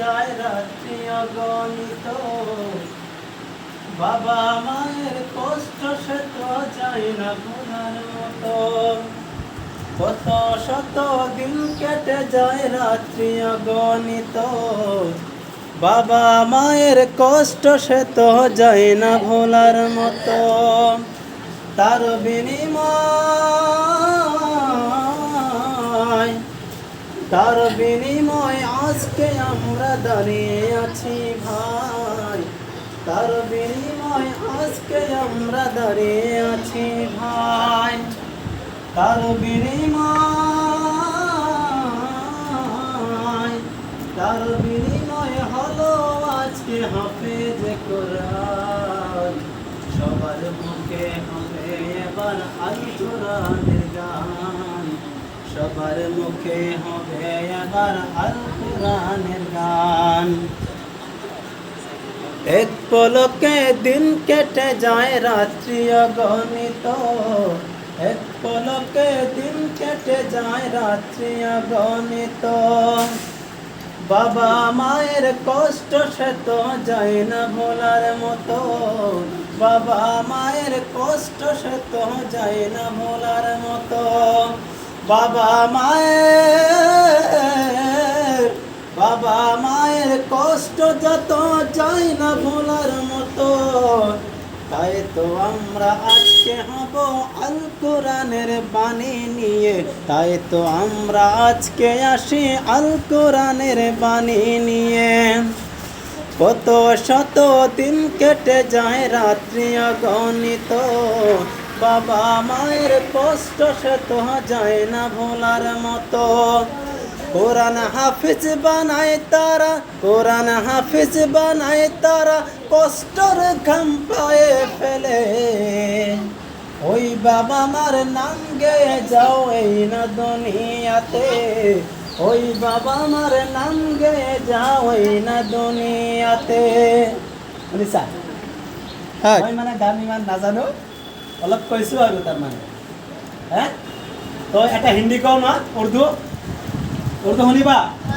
যায় রাত্রি অগণিত। বাবা মায়ের কষ্ট সে তো যায় না ভোলার মতো। কত শত দিন কেটে যায় রাত্রি অগণিত। বাবা মায়ের কষ্ট সে তো যায় না ভোলার মতো। তার বিনিময় তার বিনিময় আজকে আমরা দাঁড়িয়ে আছি ভাই। তার বিনিময় আজকে আমরা দাঁড়িয়ে আছি ভাই। তার বিনিময় তার বিনিময় হলো আজকে হাফেজ কোরআন। সবার মুখে হবে এবার আল গান। সবার মুখে হবে এবার আল কোরআনের গান। এক পলকে দিন কেটে যায়, রাত্রি অগণিত। এক পলকে দিন কেটে যায়, রাত্রি অগণিত। বাবা মায়ের কষ্ট সে তো যায় না ভোলার মতো। বাবা মায়ের কষ্ট সে তো যায় না ভোলার মতো। বাবা মায়ের বাবা মায়ের কষ্ট যত যায় না ভোলার মতো, তাই তো আমরা আজকে হব আল কোরআনের বাণী নিয়ে। তাই তো আমরা আজকে আসি আল কোরআনের বাণী নিয়ে। কত শত দিন কেটে যায় রাত্রি অগণিত বাবা মায়ের কষ্ট সে তো যায় না ভোলার মতো। কোরআন হাফিজ বানায় তারা কোরআন হাফিজ বানায় তারা কষ্টর ঘাম পায়ে ফেলে। ওই বাবা মার নাম গেয়ে যাও এই না দুনিয়াতে। ওই বাবা মার নাম গেয়ে যাও এই না দুনিয়াতে। শুনিছা হয়। মানে গান ইমান নাজানো। অলপ কৈছোঁ আৰু তাৰমানে। হে? তই এটা হিন্দী কওঁ মাত উৰ্দু। উৰ্দু শুনিবা?